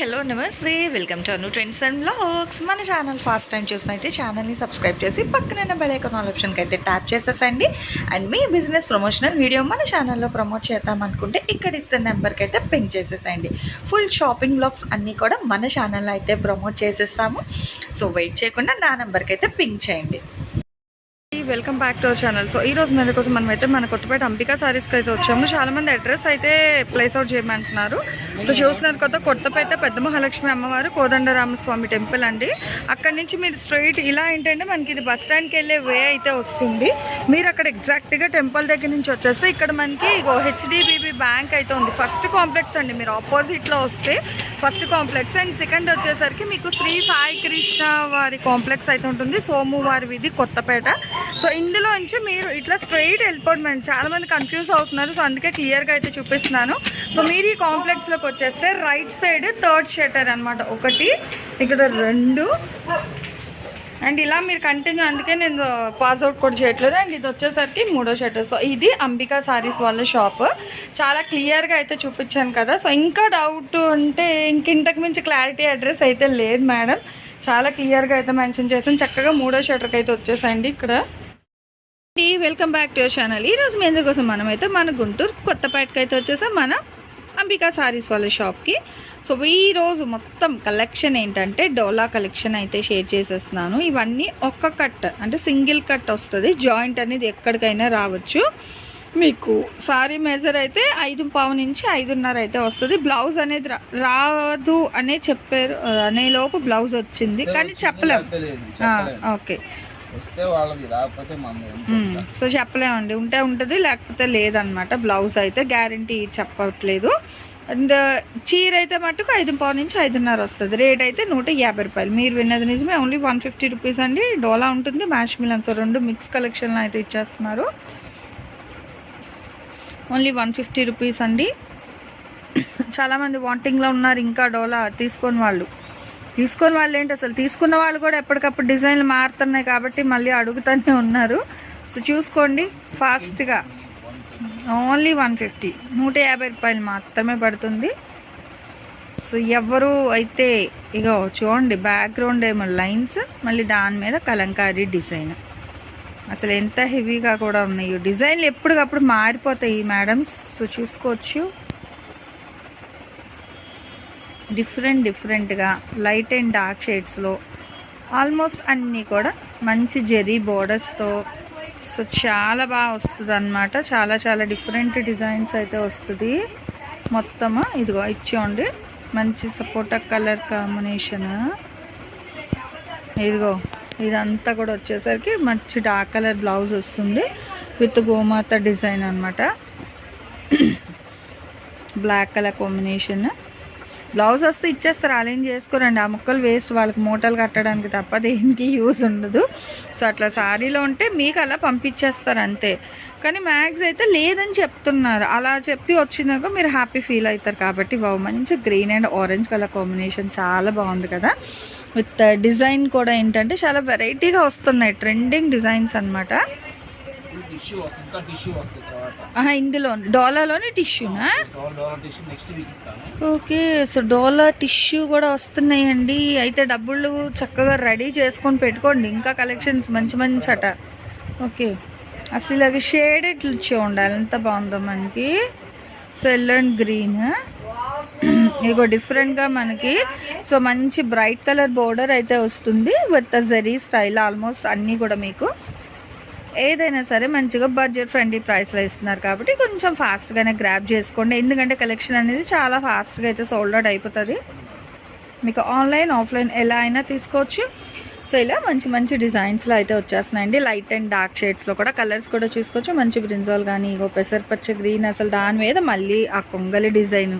Hello నమస్తే welcome to Anu trends and blogs మన channel first time చూసిన అయితే ఛానల్ని సబ్స్క్రైబ్ చేసి పక్కన బెల్ ఐకాన్ ఆప్షన్కి అయితే ట్యాప్ చేసేసండి. అండ్ మీ బిజినెస్ ప్రమోషనల్ వీడియో మన ఛానల్లో ప్రమోట్ చేద్దాం అనుకుంటే ఇక్కడ ఇస్తున్న నెంబర్కి అయితే పింక్ చేసేసండి. ఫుల్ షాపింగ్ బ్లాగ్స్ అన్నీ కూడా మన ఛానల్లో అయితే ప్రమోట్ చేసేస్తాము. సో వెయిట్ చేయకుండా నా నెంబర్కి అయితే పింక్ చేయండి. Welcome back to our channel so ఈ రోజు మీద కోసం మనమైతే మన కొత్తపేట అంబికా సారీస్కి అయితే వచ్చాము. చాలామంది అడ్రస్ అయితే ప్లేస్ అవుట్ చేయమంటున్నారు. సో చూస్తున్నారు కొత్త కొత్తపేట పెద్ద మహాలక్ష్మి అమ్మవారు కోదండరామస్వామి టెంపుల్ అండి. అక్కడి నుంచి మీరు స్ట్రైట్ ఇలా ఏంటంటే మనకి ఇది బస్ స్టాండ్కి వెళ్ళే వే అయితే వస్తుంది. మీరు అక్కడ ఎగ్జాక్ట్గా టెంపుల్ దగ్గర నుంచి వచ్చేస్తే ఇక్కడ మనకి హెచ్డిబిబి బ్యాంక్ అయితే ఉంది. ఫస్ట్ కాంప్లెక్స్ అండి మీరు ఆపోజిట్లో వస్తే ఫస్ట్ కాంప్లెక్స్. అండ్ సెకండ్ వచ్చేసరికి మీకు శ్రీ సాయి కృష్ణ వారి కాంప్లెక్స్ అయితే ఉంటుంది. సోము వారి వీధి కొత్తపేట. సో ఇందులో నుంచి మీరు ఇట్లా స్ట్రైట్ వెళ్ళిపోవడం చాలా మంది కన్ఫ్యూజ్ అవుతున్నారు. సో అందుకే క్లియర్గా అయితే చూపిస్తున్నాను. సో మీరు ఈ కాంప్లెక్స్లోకి వచ్చేస్తే రైట్ సైడ్ థర్డ్ షటర్ అనమాట ఒకటి ఇక్కడ రెండు. అండ్ ఇలా మీరు కంటిన్యూ అందుకే నేను పాస్అవుట్ కూడా చేయట్లేదు. అండ్ ఇది వచ్చేసరికి మూడో షటర్ సో ఇది అంబికా సారీస్ వాళ్ళ షాప్. చాలా క్లియర్గా అయితే చూపించాను కదా. సో ఇంకా డౌట్ ఉంటే ఇంకింతకు మించి క్లారిటీ అడ్రస్ అయితే లేదు మేడం. చాలా క్లియర్గా అయితే మెన్షన్ చేసాను చక్కగా మూడో షటర్కి అయితే వచ్చేసండి ఇక్కడ. Welcome back to your channel. ఈ రోజు మీ కోసం మనమైతే మన గుంటూరు కొత్తపేటకి అయితే వచ్చేసాం. మన అంబికా సారీస్ వాళ్ళ షాప్కి సో ఈ రోజు మొత్తం కలెక్షన్ ఏంటంటే డోలా కలెక్షన్ అయితే షేర్ చేసేస్తున్నాను. ఇవన్నీ ఒక్క కట్ అంటే సింగిల్ కట్ వస్తుంది. జాయింట్ అనేది ఎక్కడికైనా రావచ్చు. మీకు సారీ మెజర్ అయితే ఐదు పావు నుంచి ఐదున్నర అయితే వస్తుంది. బ్లౌజ్ అనేది రా- రాదు అనే చెప్పారు అనే లోపు బ్లౌజ్ వచ్చింది. కానీ చెప్పలేము. ఓకే. వస్తే రాకపోతే. సో చెప్పలేమండి. ఉంటే ఉంటుంది లేకపోతే లేదనమాట బ్లౌజ్ అయితే గ్యారంటీ చెప్పట్లేదు. అండ్ చీర అయితే మట్టుకు ఐదు పావు నుంచి ఐదున్నర వస్తుంది. రేట్ అయితే నూట యాభై రూపాయలు. మీరు విన్నది నిజమే ఓన్లీ వన్ ఫిఫ్టీ రూపీస్ అండి. డోలా ఉంటుంది మ్యాష్ మిలన్ సో రెండు మిక్స్ కలెక్షన్లో అయితే ఇచ్చేస్తున్నారు. ఓన్లీ వన్ ఫిఫ్టీ రూపీస్ అండి. చాలామంది వాంటింగ్లో ఉన్నారు ఇంకా డోలా తీసుకొని వాళ్ళు. తీసుకొని వాళ్ళు ఏంటి అసలు? తీసుకున్న వాళ్ళు కూడా ఎప్పటికప్పుడు డిజైన్లు మారుతున్నాయి కాబట్టి మళ్ళీ అడుగుతూనే ఉన్నారు. సో చూసుకోండి ఫాస్ట్గా. Only one fifty. నూట యాభై రూపాయలు మాత్రమే పడుతుంది. సో ఎవరు అయితే ఇగో చూడండి బ్యాక్గ్రౌండ్ ఏమో లైన్స్ మళ్ళీ దాని మీద కలంకారీ డిజైన్. అసలు ఎంత హెవీగా కూడా ఉన్నాయి. డిజైన్లు ఎప్పటికప్పుడు మారిపోతాయి మేడమ్స్ సో చూసుకోవచ్చు. డిఫరెంట్ డిఫరెంట్గా లైట్ అండ్ డార్క్ షేడ్స్లో ఆల్మోస్ట్ అన్నీ కూడా మంచి జెరీ బోర్డర్స్తో. సో చాలా బాగా వస్తుంది అనమాట చాలా చాలా డిఫరెంట్ డిజైన్స్ అయితే వస్తుంది. మొత్తము ఇదిగో ఇచ్చోండి మంచి సపోటా కలర్ కాంబినేషన్. ఇదిగో ఇదంతా కూడా వచ్చేసరికి మంచి డార్క్ కలర్ బ్లౌజ్ వస్తుంది. విత్ గోమాత డిజైన్ అనమాట బ్లాక్ కలర్ కాంబినేషన్. బ్లౌజ్ వస్తే ఇచ్చేస్తారు అరేంజ్ చేసుకోరండి. ఆ ముక్కలు వేస్ట్ వాళ్ళకి మూటలు కట్టడానికి తప్ప దేనికి యూజ్ ఉండదు. సో అట్లా శారీలో ఉంటే మీకు అలా పంపించేస్తారు అంతే. కానీ మ్యాగ్స్ అయితే లేదని చెప్తున్నారు. అలా చెప్పి వచ్చినాక మీరు హ్యాపీ ఫీల్ అవుతారు కాబట్టి బాబు మంచి green and orange colour combination చాలా బాగుంది కదా. విత్ డిజైన్ కూడా ఏంటంటే చాలా వెరైటీగా వస్తున్నాయి. ట్రెండింగ్ డిజైన్స్ అనమాట టిష్యూ వస్తుంది ఇంకా టిష్యూ వస్తుంది తర్వాత. ఇందులో డోలాలోని టిష్యూనా door door tissue next week ఇస్తాను. ఓకే సో డోలా టిష్యూ కూడా వస్తున్నాయండి. అయితే డబ్బులు చక్కగా రెడీ చేసుకొని పెట్టుకోండి. ఇంకా కలెక్షన్స్ మంచి మంచి అట ఓకే అసలు ఇలాగ షేడ్ ఇట్లా ఇచ్చి ఉండాలి. ఎంత బాగుందో మనకి. సో ఎల్లో అండ్ గ్రీన్ ఇగో డిఫరెంట్గా మనకి. సో మంచి బ్రైట్ కలర్ బోర్డర్ అయితే వస్తుంది. విత్ జరీ స్టైల్ ఆల్మోస్ట్ అన్నీ కూడా మీకు ఏదైనా సరే మంచిగా బడ్జెట్ ఫ్రెండ్లీ ప్రైస్లో ఇస్తున్నారు కాబట్టి కొంచెం ఫాస్ట్గానే గ్రాప్ చేసుకోండి. ఎందుకంటే కలెక్షన్ అనేది చాలా ఫాస్ట్గా అయితే సోల్డ్ అవుట్ అయిపోతుంది. మీకు ఆన్లైన్ ఆఫ్లైన్ ఎలా అయినా తీసుకోవచ్చు. సో ఇలా మంచి మంచి డిజైన్స్లో అయితే వచ్చేస్తున్నాయండి. లైట్ అండ్ డార్క్ షేడ్స్లో కూడా కలర్స్ కూడా చూసుకోవచ్చు. మంచి బ్రింజాల్ కానీ ఇగో పెసరపచ్చ గ్రీన్ అసలు దాని మీద మళ్ళీ ఆ కొంగలి డిజైన్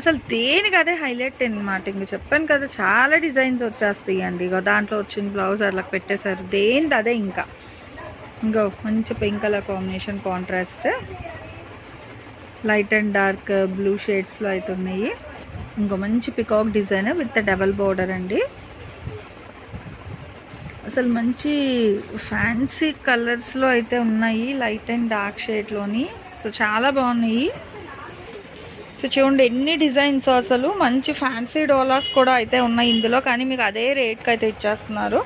అసలు దేనికి అదే హైలైట్ అనమాట ఇంక చెప్పాను కదా చాలా డిజైన్స్ వచ్చేస్తాయి అండి ఇగో దాంట్లో వచ్చిన బ్లౌజ్ అలా పెట్టేశారు. దేనిది అదే ఇంకా. ఇంకా మంచి pink colour combination contrast light and dark blue షేడ్స్లో అయితే ఉన్నాయి. ఇంకో మంచి peacock design with double border అండి. అసలు మంచి ఫ్యాన్సీ కలర్స్లో అయితే ఉన్నాయి లైట్ అండ్ డార్క్ షేడ్లోని సో చాలా బాగున్నాయి. సో చూడండి ఎన్ని డిజైన్స్ అసలు మంచి ఫ్యాన్సీ డోలాస్ కూడా అయితే ఉన్నాయి ఇందులో. కానీ మీకు అదే రేట్కి అయితే ఇచ్చేస్తున్నారు.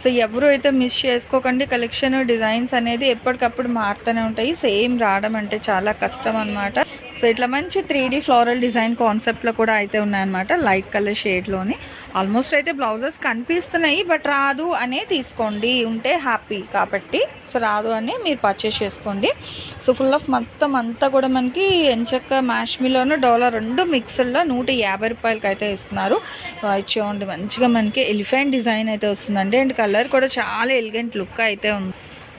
సో ఎవరు అయితే మిస్ చేసుకోకండి కలెక్షన్ డిజైన్స్ అనేది ఎప్పటికప్పుడు మారుతూనే ఉంటాయి. సేమ్ రావడం అంటే చాలా కష్టం అనమాట సో ఇట్లా మంచి త్రీ డీ ఫ్లోరల్ డిజైన్ కాన్సెప్ట్లో కూడా అయితే ఉన్నాయన్నమాట లైట్ కలర్ షేడ్లోని. ఆల్మోస్ట్ అయితే బ్లౌజెస్ కనిపిస్తున్నాయి బట్ రాదు అనే తీసుకోండి ఉంటే హ్యాపీ కాబట్టి. సో రాదు అని మీరు పర్చేస్ చేసుకోండి. సో ఫుల్ ఆఫ్ మొత్తం అంతా కూడా మనకి ఎంచక్క మ్యాష్మిలోను డాలర్ రెండు మిక్సర్లో నూట యాభై రూపాయలకి అయితే ఇస్తున్నారు. చూడండి మంచిగా మనకి ఎలిఫెంట్ డిజైన్ అయితే వస్తుందండి. అండ్ కలర్ కూడా చాలా ఎలిగెంట్ లుక్ అయితే ఉంది.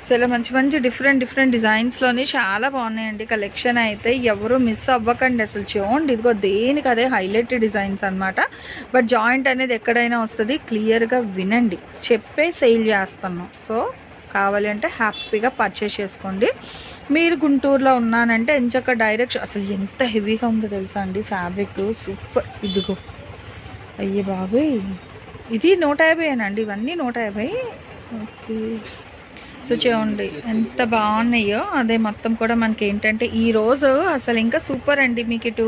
సో ఇలా మంచి మంచి డిఫరెంట్ డిఫరెంట్ డిజైన్స్లోని చాలా బాగున్నాయండి. కలెక్షన్ అయితే ఎవరు మిస్ అవ్వకండి అసలు. చూడండి ఇదిగో దేనికి అదే హైలైట్ డిజైన్స్ అన్నమాట. బట్ జాయింట్ అనేది ఎక్కడైనా వస్తుంది క్లియర్గా వినండి. చెప్పే సేల్ చేస్తున్నాం. సో కావాలి అంటే హ్యాపీగా పర్చేస్ చేసుకోండి. మీరు గుంటూరులో ఉన్నానంటే ఎంచక్క డైరెక్ట్ అసలు ఎంత హెవీగా ఉందో తెలుసా అండి ఫ్యాబ్రిక్ సూపర్ ఇదిగో. అయ్యే బాబోయ్ ఇది నూట యాభైనండి ఇవన్నీ నూట యాభై? ఓకే. సో చూడండి ఎంత బాగున్నాయో. అదే మొత్తం కూడా మనకి ఏంటంటే ఈ రోజు అసలు ఇంకా సూపర్ అండి మీకు ఇటు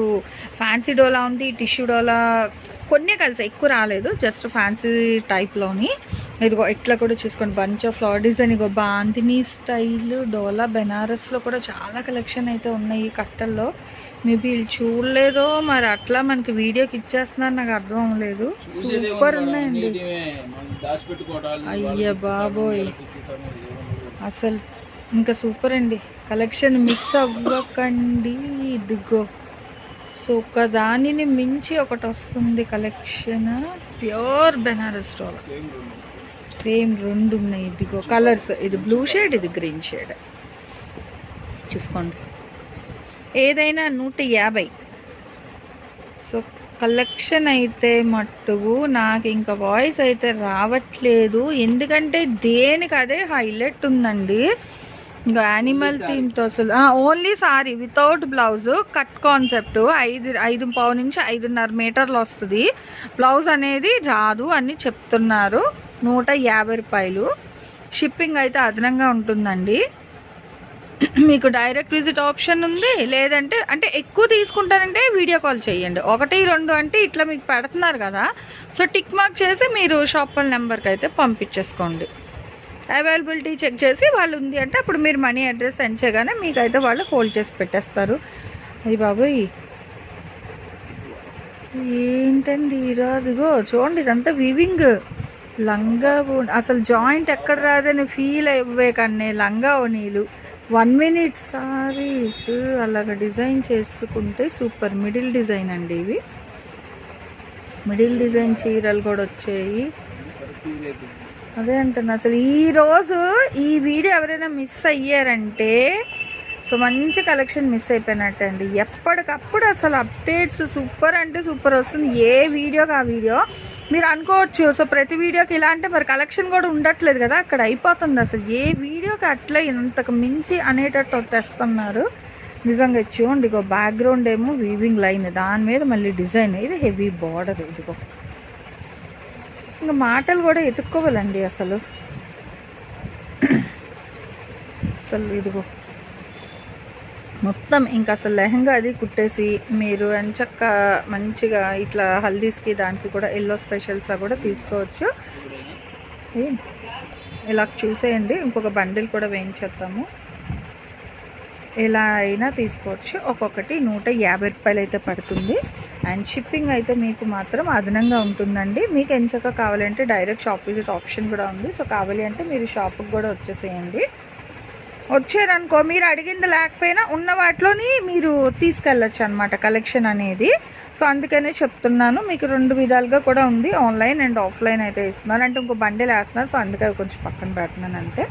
ఫ్యాన్సీ డోలా ఉంది టిష్యూ డోలా కొన్ని కలిసి ఎక్కువ రాలేదు. జస్ట్ ఫ్యాన్సీ టైప్లోని. ఇదిగో ఇట్లా కూడా చూసుకోండి. Bunch of flower design. ఇగో బాంతిని స్టైల్ డోలా బెనారస్లో కూడా చాలా కలెక్షన్ అయితే ఉన్నాయి కట్టల్లో. మేబీ వీళ్ళు చూడలేదో మరి అట్లా మనకి వీడియోకి ఇచ్చేస్తున్నారు నాకు అర్థం అవ్వలేదు. సూపర్ ఉన్నాయండి. అయ్య బాబోయ్. అసలు ఇంకా సూపర్ అండి. కలెక్షన్ మిస్ అవ్వకండి. ఇదిగో. సో ఒక దానిని మించి ఒకటి వస్తుంది collection. Pure Banaras stole. Same రెండు. ఉన్నాయి. ఇదిగో కలర్స్. ఇది బ్లూ షేడ్ ఇది గ్రీన్ షేడ్. చూసుకోండి. ఏదైనా నూట యాభై. కలెక్షన్ అయితే మట్టుకు నాకు ఇంకా వాయిస్ అయితే రావట్లేదు. ఎందుకంటే దేనికి అదే హైలైట్ ఉందండి. ఇంకా యానిమల్ థీమ్తో అసలు only sari without blouse cut concept ఐదు ఐదు పావు నుంచి ఐదున్నర మీటర్లు వస్తుంది. బ్లౌజ్ అనేది రాదు అని చెప్తున్నారు. నూట యాభై రూపాయలు. షిప్పింగ్ అయితే అదనంగా ఉంటుందండి. మీకు డైరెక్ట్ విజిట్ ఆప్షన్ ఉంది. లేదంటే అంటే ఎక్కువ తీసుకుంటారంటే వీడియో కాల్ చేయండి. ఒకటి రెండు అంటే ఇట్లా మీకు పెడుతున్నారు కదా. సో టిక్ మార్క్ చేసి మీరు షాప్ నెంబర్కి అయితే పంపించేసుకోండి. అవైలబిలిటీ చెక్ చేసి వాళ్ళు ఉంది అంటే అప్పుడు మీరు మనీ అడ్రస్ సెండ్ చేయగానే మీకు అయితే వాళ్ళు హోల్డ్ చేసి పెట్టేస్తారు. అది బాబోయ్. ఏంటండి ఈరోజుగో చూడండి ఇదంతా వివింగ్ లంగా అసలు జాయింట్ ఎక్కడ రాదని ఫీల్ అయ్యే కానీ లంగా ఓనీలు వన్ మినిట్ సారీస్ అలాగ డిజైన్ చేసుకుంటే సూపర్ మిడిల్ డిజైన్ అండి ఇవి. మిడిల్ డిజైన్ చీరలు కూడా వచ్చాయి. అదే అంటున్నా. అసలు ఈ రోజు ఈ వీడియో ఎవరైనా మిస్ అయ్యారంటే సో మంచి కలెక్షన్ మిస్ అయిపోయినట్టండి ఎప్పటికప్పుడు అసలు అప్డేట్స్ సూపర్ అంటే సూపర్ వస్తుంది. ఏ వీడియోకి ఆ వీడియో మీరు అనుకోవచ్చు. సో ప్రతి వీడియోకి ఇలా అంటే మరి కలెక్షన్ కూడా ఉండట్లేదు కదా అక్కడ. అయిపోతుంది అసలు. ఏ వీడియోకి అట్లా ఇంతకు మించి అనేటట్టు తెస్తున్నారు. నిజంగా ఇది చూడండి ఇగో బ్యాక్గ్రౌండ్ ఏమో వీవింగ్ లైన్ దాని మీద మళ్ళీ డిజైన్ ఇది హెవీ బార్డర్ ఇదిగో. ఇంకా మాటలు కూడా ఎత్తుక్కోవాలండి అసలు. అసలు ఇదిగో. మొత్తం ఇంకా అసలు లెహంగా అది కుట్టేసి మీరు ఎంచక్క మంచిగా ఇట్లా హల్దీస్కి దానికి కూడా ఎల్లో స్పెషల్స్గా కూడా తీసుకోవచ్చు. ఇలా చూసేయండి. ఇంకొక బండిల్ కూడా వేయించేద్దాము. ఎలా అయినా తీసుకోవచ్చు. ఒక్కొక్కటి నూట యాభై రూపాయలు అయితే పడుతుంది. అండ్ షిప్పింగ్ అయితే మీకు మాత్రం అదనంగా ఉంటుందండి. మీకు ఎంచక కావాలంటే డైరెక్ట్ షాప్ విజిట్ ఆప్షన్ కూడా ఉంది. సో కావాలి అంటే మీరు షాప్కి కూడా వచ్చేసేయండి. వచ్చారనుకో మీరు అడిగింది లేకపోయినా ఉన్న వాటిలోని మీరు తీసుకెళ్ళచ్చు అనమాట కలెక్షన్ అనేది. సో అందుకనే చెప్తున్నాను మీకు రెండు విధాలుగా కూడా ఉంది. ఆన్లైన్ అండ్ ఆఫ్లైన్ అయితే ఇస్తున్నారు అంటే ఇంకో బండిల్ వేస్తున్నారు సో అందుకే కొంచెం పక్కన పెడుతున్నాను అంతే.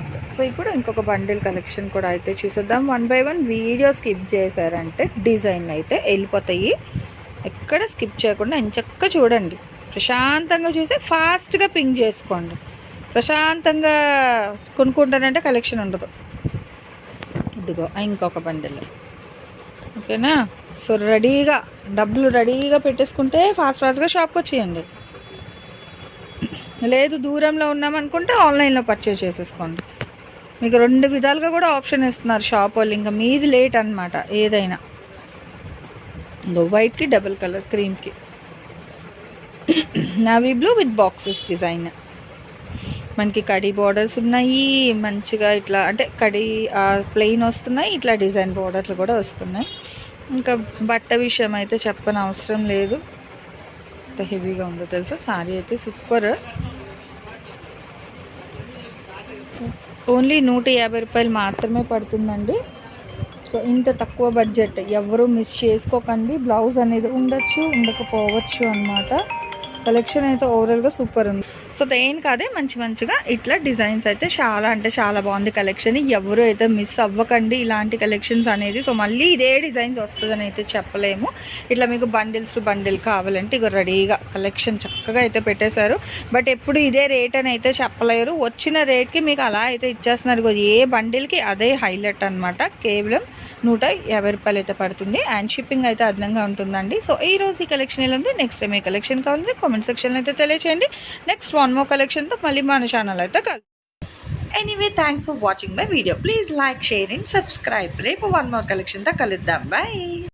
ఓకే. సో ఇప్పుడు ఇంకొక బండిల్ కలెక్షన్ కూడా అయితే చూసేద్దాం. One by one video skip చేశారంటే డిజైన్ అయితే వెళ్ళిపోతాయి. ఎక్కడ స్కిప్ చేయకుండా ఎంచక్క చూడండి. ప్రశాంతంగా చూసి ఫాస్ట్గా పింక్ చేసుకోండి. ప్రశాంతంగా కొనుక్కుంటానంటే కలెక్షన్ ఉండదు. ఇదిగో ఇంకొక బండిల్. ఓకేనా? సో రెడీగా డబ్బులు రెడీగా పెట్టేసుకుంటే ఫాస్ట్ ఫాస్ట్గా షాప్కి వచ్చేయండి. లేదు దూరంలో ఉన్నామనుకుంటే ఆన్లైన్లో పర్చేస్ చేసేసుకోండి. మీకు రెండు విధాలుగా కూడా ఆప్షన్ ఇస్తున్నారు షాప్ వాళ్ళు. ఇంకా మీది లేట్ అనమాట ఏదైనా. ఇంకో వైట్కి double colour క్రీమ్కి. Navy blue with boxes design. మనకి కడి బార్డర్స్ ఉన్నాయి మంచిగా ఇట్లా అంటే కడి ప్లెయిన్ వస్తున్నాయి ఇట్లా డిజైన్ బార్డర్లు కూడా వస్తున్నాయి. ఇంకా బట్ట విషయం అయితే చెప్పని అవసరం లేదు. ఎంత హెవీగా ఉందో తెలుసా? శారీ అయితే సూపర్ ఓన్లీ నూట యాభై రూపాయలు మాత్రమే పడుతుందండి. సో ఇంత తక్కువ బడ్జెట్ ఎవరు మిస్ చేసుకోకండి. బ్లౌజ్ అనేది ఉండొచ్చు ఉండకపోవచ్చు అన్నమాట. కలెక్షన్ అయితే ఓవరాల్గా సూపర్ ఉంది. సో దేనికి అదే మంచి మంచిగా ఇట్లా డిజైన్స్ అయితే చాలా అంటే చాలా బాగుంది కలెక్షన్. ఎవరు అయితే మిస్ అవ్వకండి ఇలాంటి కలెక్షన్స్ అనేది. సో మళ్ళీ ఇదే డిజైన్స్ వస్తుందని అయితే చెప్పలేము. ఇట్లా మీకు బండిల్స్ టు బండిల్ కావాలంటే ఇక రెడీగా కలెక్షన్ చక్కగా అయితే పెట్టేశారు. బట్ ఎప్పుడు ఇదే రేట్ అని అయితే చెప్పలేరు. వచ్చిన రేట్కి మీకు అలా అయితే ఇచ్చేస్తున్నారు. ఏ బండిల్కి అదే హైలైట్ అనమాట కేవలం నూట యాభై రూపాయలు అయితే పడుతుంది. అండ్ షిప్పింగ్ అయితే అదనంగా ఉంటుందండి. సో ఈ రోజు ఈ కలెక్షన్ ఎలా ఉంది? నెక్స్ట్ టైం ఏ కలెక్షన్ కావాలంటే కామెంట్ సెక్షన్లో అయితే తెలియచేయండి. నెక్స్ట్ వన్ మో కలెక్షన్తో మళ్ళీ మన ఛానల్ అయితే కలు anyway thanks for watching my video please like share and subscribe రేపు వన్ మోర్ కలెక్షన్తో కలుద్దాం. బాయ్